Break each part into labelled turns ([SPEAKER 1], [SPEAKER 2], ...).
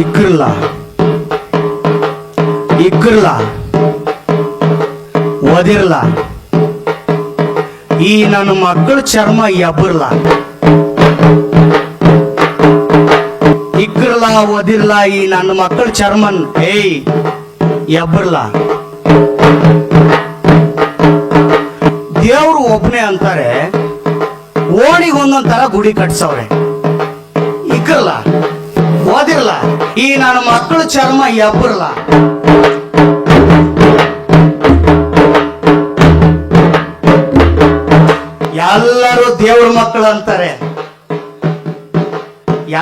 [SPEAKER 1] ಇಕ್ಕರ್ಲಾ ಇಕ್ಕರ್ಲಾ ಒದಿರ್ಲಾ ಈ ನನ್ನ ಮಕ್ಕಳ ಚರ್ಮ ಎಬ್ಬರ್ಲಾ ಇಕ್ಕರ್ಲಾ ಒದಿರ್ಲಾ ಈ ನನ್ನ ಮಕ್ಕಳ ಚರ್ಮನ್. ಏಯ್ ಎಬ್ಬರ್ಲಾ ದೇವ್ರು ಒಪ್ನೆ ಅಂತಾರೆ, ಓಣಿಗೊಂದೊಂದು ತರ ಗುಡಿ ಕಟ್ಸವ್ರೆ. ಇಕ್ಕರ್ಲಾ ಓದಿರ್ಲ. ಈ ನನ್ನ ಮಕ್ಕಳು ಚರ್ಮ ಎಬ್ಬರ್ಲ ಎಲ್ಲರೂ ದೇವ್ರ ಮಕ್ಕಳು ಅಂತಾರೆ.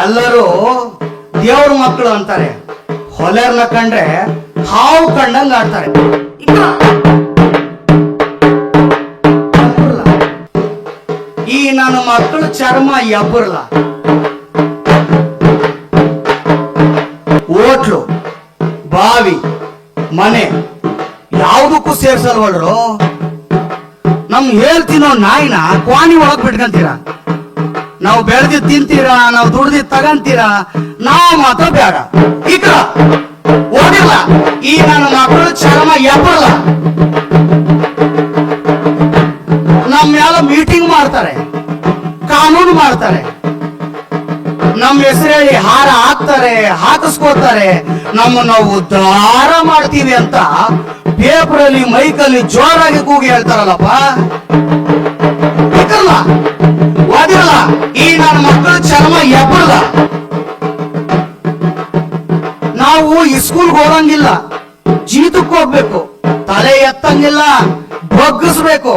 [SPEAKER 1] ಎಲ್ಲರೂ ದೇವ್ರ ಮಕ್ಕಳು ಅಂತಾರೆ. ಹೊಲರ್ನ ಕಂಡ್ರೆ ಹಾವು ಕಂಡಂಗ ಆಡ್ತಾರೆ. ಈ ನನ್ನ ಮಕ್ಕಳು ಚರ್ಮ ಎಬ್ಬರ್ಲ ಹೋಟ್ಲು ಬಾವಿ, ಮನೆ, ಯಾವುದಕ್ಕೂ ಸೇರ್ಸಲ್ವಲ್ರು? ನಮ್ ಹೇಳ್ತೀನೋ ನಾಯಿನ ಕ್ವಾಣಿ ಒಳಗ್ ಬಿಟ್ಕಂತೀರ? ನಾವು ಬೆಳೆದಿದ್ ತಿಂತೀರಾ, ನಾವು ದುಡ್ದಿದ್ ತಗಂತೀರಾ? ನಾವು ಮಾತ್ರ ಬೇಡ. ಈಗ ಓಡಿಲ್ಲ ಈ ನನ್ನ ಮಕ್ಕಳು ಚರ್ಮ ಎಬ್ಬಲ್ಲ ನಮ್ಮ ಮೇಲೆ ಮೀಟಿಂಗ್ ಮಾಡ್ತಾರೆ. ಕಾನೂನು ಮಾಡ್ತಾರೆ. ನಮ್ಮ ಹೆಸರೇಳಿ ಹಾರ ಹಾಕ್ತಾರೆ ಹಾಕಿಸ್ಕೋತಾರೆ ನಮ್ಮನ್ನ ಉದ್ಧಾರ ಮಾಡ್ತೀವಿ ಅಂತ ಪೇಪರ್ ಅಲ್ಲಿ ಮೈಕಲ್ಲಿ ಜೋರಾಗಿ ಕೂಗಿ ಹೇಳ್ತಾರಲ್ಲಪ್ಪ. ಓದಿರಲ್ಲ ಈ ನನ್ನ ಮಕ್ಕಳ ಚರ್ಮ ಎಬ್ಬಲ್ಲ ನಾವು ಸ್ಕೂಲ್ಗೆ ಹೋಗಂಗಿಲ್ಲ ಜೀತಕ್ಕೆ ಹೋಗ್ಬೇಕು. ತಲೆ ಎತ್ತಂಗಿಲ್ಲ. ಬಗ್ಗಿಸ್ಬೇಕು.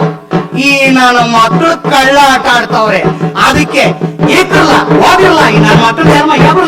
[SPEAKER 1] ಈ ನನ್ನ ಮಕ್ಕಳು ಕಳ್ಳ ಆಟ ಆಡ್ತಾವ್ರೆ. ಅದಕ್ಕೆ ಏಕಲ್ಲ ಹೋಗಿಲ್ಲ ಈ ನನ್ನ ಮಕ್ಕಳು ಧರ್ಮ ಎಬ್ಬರಲ್ಲ